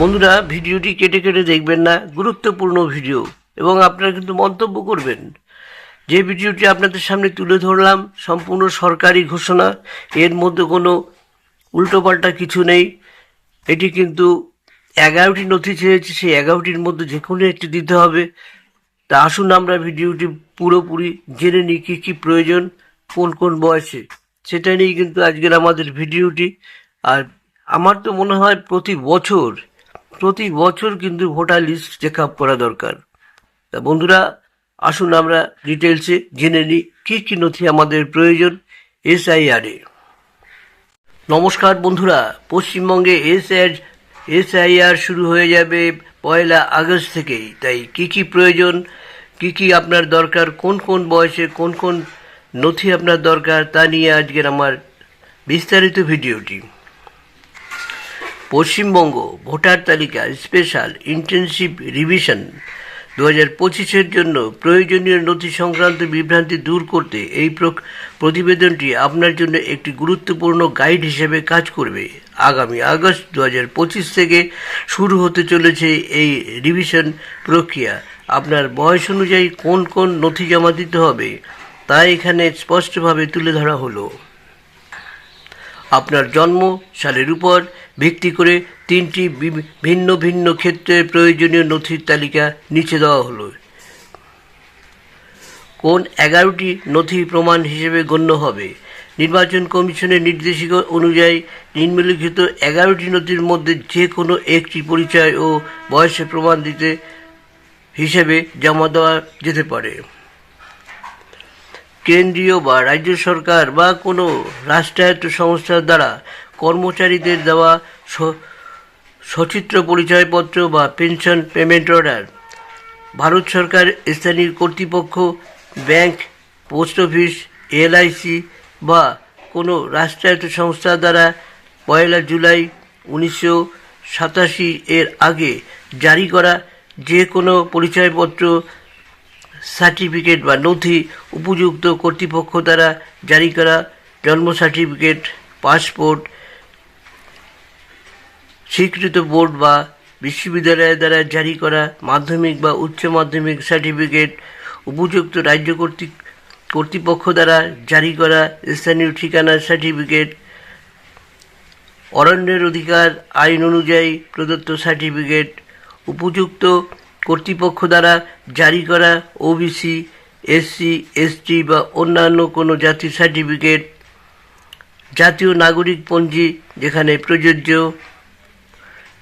বন্ধুরা, ভিডিওটি কেটে কেটে দেখবেন না, গুরুত্বপূর্ণ ভিডিও, এবং আপনারা কিন্তু মন্তব্য করবেন। যে ভিডিওটি আপনাদের সামনে তুলে ধরলাম, সম্পূর্ণ সরকারি ঘোষণা, এর মধ্যে কোনো উল্টোপাল্টা কিছু নেই। এটি কিন্তু এগারোটি নথি চেয়েছে, সেই এগারোটির মধ্যে যে কোনো একটি দিতে হবে। তা আসুন আমরা ভিডিওটি পুরোপুরি জেনে নিই কী কী প্রয়োজন, কোন কোন বয়সে। সেটা নিয়েই কিন্তু আজকের আমাদের ভিডিওটি। আর আমার তো মনে হয় প্রতি বছর প্রতি বছর কিন্তু ভোটার লিস্ট চেক আপ করা দরকার। তা বন্ধুরা, আসুন আমরা ডিটেলসে জেনে নিই কী কী নথি আমাদের প্রয়োজন এস এসআইআরে নমস্কার বন্ধুরা, পশ্চিমবঙ্গে এসআইআর এসআইআর শুরু হয়ে যাবে পয়লা আগস্ট থেকেই। তাই কি কি প্রয়োজন, কি কি আপনার দরকার, কোন কোন বয়সে কোন কোন নথি আপনার দরকার তা নিয়ে আজকের আমার বিস্তারিত ভিডিওটি। পশ্চিমবঙ্গ ভোটার তালিকা স্পেশাল ইন্টেনসিভ রিভিশন। দু হাজার পঁচিশের জন্য প্রয়োজনীয় নথি সংক্রান্ত বিভ্রান্তি দূর করতে এই প্রতিবেদনটি আপনার জন্য একটি গুরুত্বপূর্ণ গাইড হিসেবে কাজ করবে। আগামী আগস্ট দু হাজার পঁচিশ থেকে শুরু হতে চলেছে এই রিভিশন প্রক্রিয়া। আপনার বয়স অনুযায়ী কোন কোন নথি জমা দিতে হবে তা এখানে স্পষ্টভাবে তুলে ধরা হলো। আপনার জন্ম সালের উপর ভিত্তি করে তিনটি ভিন্ন ভিন্ন ক্ষেত্রে প্রয়োজনীয় নথির তালিকা নিচে দেওয়া হলো। কোন এগারোটি নথি প্রমাণ হিসেবে গণ্য হবে? নির্বাচন কমিশনের নির্দেশিকা অনুযায়ী নিম্নলিখিত এগারোটি নথির মধ্যে যে কোনো একটি পরিচয় ও বয়সের প্রমাণ দিতে হিসেবে জমা দেওয়া যেতে পারে। কেন্দ্রীয় বা রাজ্য সরকার বা কোনো রাষ্ট্রায়ত্ত সংস্থার দ্বারা কর্মচারীদের দেওয়া সচিত্র পরিচয়পত্র বা পেনশন পেমেন্ট অর্ডার। ভারত সরকার স্থানীয় কর্তৃপক্ষ, ব্যাংক, পোস্ট অফিস, এলআইসি বা কোনো রাষ্ট্রায়ত্ত সংস্থা দ্বারা পয়লা জুলাই উনিশশো সাতাশি এর আগে জারি করা যে কোনো পরিচয়পত্র সার্টিফিকেট বা নথি উপযুক্ত কর্তৃপক্ষ দ্বারা জারি করা জন্ম সার্টিফিকেট পাসপোর্ট স্বীকৃত বোর্ড বা বিশ্ববিদ্যালয়ের দ্বারা জারি করা মাধ্যমিক বা উচ্চ মাধ্যমিক সার্টিফিকেট উপযুক্ত রাজ্য কর্তৃক কর্তৃপক্ষ দ্বারা জারি করা স্থানীয় ঠিকানার সার্টিফিকেট অরণ্যের অধিকার, আইন অনুযায়ী প্রদত্ত সার্টিফিকেট উপযুক্ত কর্তৃপক্ষ দ্বারা জারি করা ওবিসি এসসি এসটি বা অন্যান্য কোনো জাতির সার্টিফিকেট জাতীয় নাগরিক পঞ্জি যেখানে প্রযোজ্য,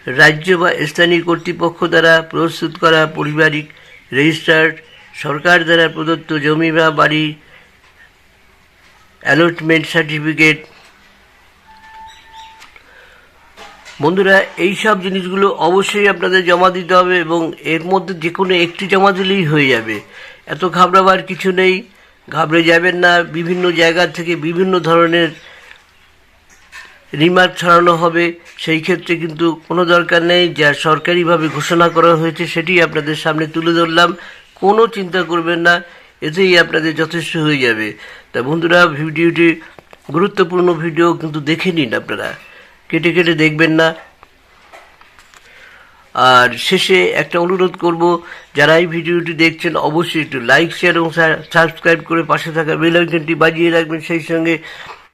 রাজ্য বা স্থানীয় কর্তৃপক্ষ দ্বারা প্রস্তুত করা পারিবারিক রেজিস্টার্ড সরকার দ্বারা প্রদত্ত জমি বা বাড়ি অ্যালটমেন্ট সার্টিফিকেট বন্ধুরা এই সব জিনিসগুলো অবশ্যই আপনাদের জমা দিতে হবে এবং এর মধ্যে যে কোনো একটি জমা দিলেই হয়ে যাবে। এত ঘাবড়াবার কিছু নেই, ঘাবড়ে যাবেন না। বিভিন্ন জায়গা থেকে বিভিন্ন ধরনের রিমার্ক ছড়ানো হবে। সেই ক্ষেত্রে কিন্তু কোনো দরকার নেই, যা সরকারিভাবে ঘোষণা করা হয়েছে সেটি আপনাদের সামনে তুলে ধরলাম। কোনো চিন্তা করবেন না, এতেই আপনাদের যথেষ্ট হয়ে যাবে। তা বন্ধুরা, ভিডিওটি গুরুত্বপূর্ণ ভিডিও কিন্তু দেখে নিন আপনারা। কেটে কেটে দেখবেন না। আর শেষে একটা অনুরোধ করব, যারা এই ভিডিওটি দেখছেন, অবশ্যই একটু লাইক শেয়ার এবং সাবস্ক্রাইব করে পাশে থাকা বেল আইকনটি বাজিয়ে রাখবেন। সেই সঙ্গে